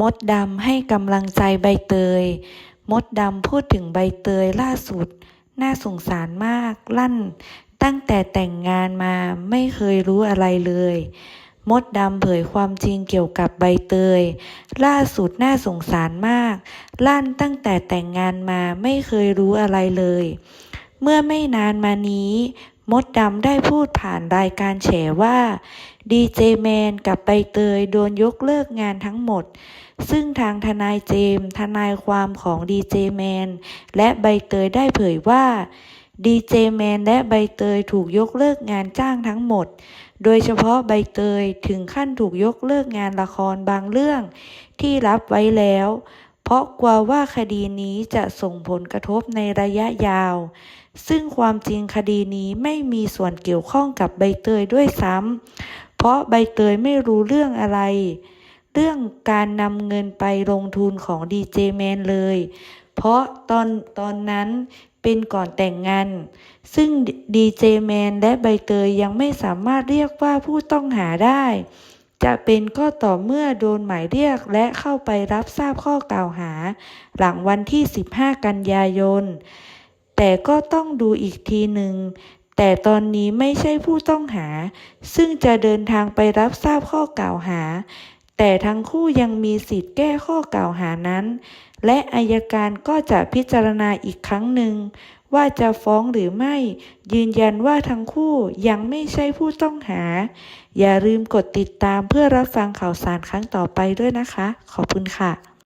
มดดำให้กำลังใจใบเตย มดดำพูดถึงใบเตยล่าสุด น่าสงสารมากลั่น ตั้งแต่แต่งงานมาไม่เคยรู้อะไรเลย มดดำเผยความจริงเกี่ยวกับใบเตย ล่าสุดน่าสงสารมาก ลั่นตั้งแต่แต่งงานมาไม่เคยรู้อะไรเลย เมื่อไม่นานมานี้ มดดำได้พูดผ่านรายการแฉว่า ดีเจแมนกับใบเตยโดนยกเลิกงานทั้งหมด ซึ่งทางทนายเจมส์ทนายความของดีเจแมนและใบเตยได้เผยว่าดีเจแมนและใบเตยถูกยกเลิกงานจ้างทั้งหมด โดยเฉพาะใบเตยถึงขั้นถูกยกเลิกงานละครบางเรื่องที่รับไว้แล้ว เพราะกลัวว่าคดีนี้จะส่งผลกระทบในระยะยาว ซึ่งความจริงคดีนี้ไม่มีส่วนเกี่ยวข้องกับใบเตยด้วยซ้ำ เพราะใบเตยไม่รู้เรื่องอะไร เรื่องการนำเงินไปลงทุนของดีเจแมนเลย เพราะตอนตอนนั้นเป็นก่อนแต่งงาน ซึ่งดีเจแมนและใบเตยยังไม่สามารถเรียกว่าผู้ต้องหาได้ จะเป็นก็ต่อเมื่อโดนหมายเรียกและเข้าไปรับทราบข้อกล่าวหา หลังวันที่ 15 กันยายน แต่ก็ต้องดูอีกทีหนึ่ง แต่ตอนนี้ไม่ใช่ผู้ต้องหา ซึ่งจะเดินทางไปรับทราบข้อกล่าวหา แต่ทั้งคู่ยังมีสิทธิ์แก้ข้อกล่าวหานั้น และอายการก็จะพิจารณาอีกครั้งหนึ่ง ว่าจะฟ้องหรือไม่ ยืนยันว่าทั้งคู่ยังไม่ใช่ผู้ต้องหา อย่าลืมกดติดตามเพื่อรับฟังข่าวสารครั้งต่อไปด้วยนะคะ ขอบคุณค่ะ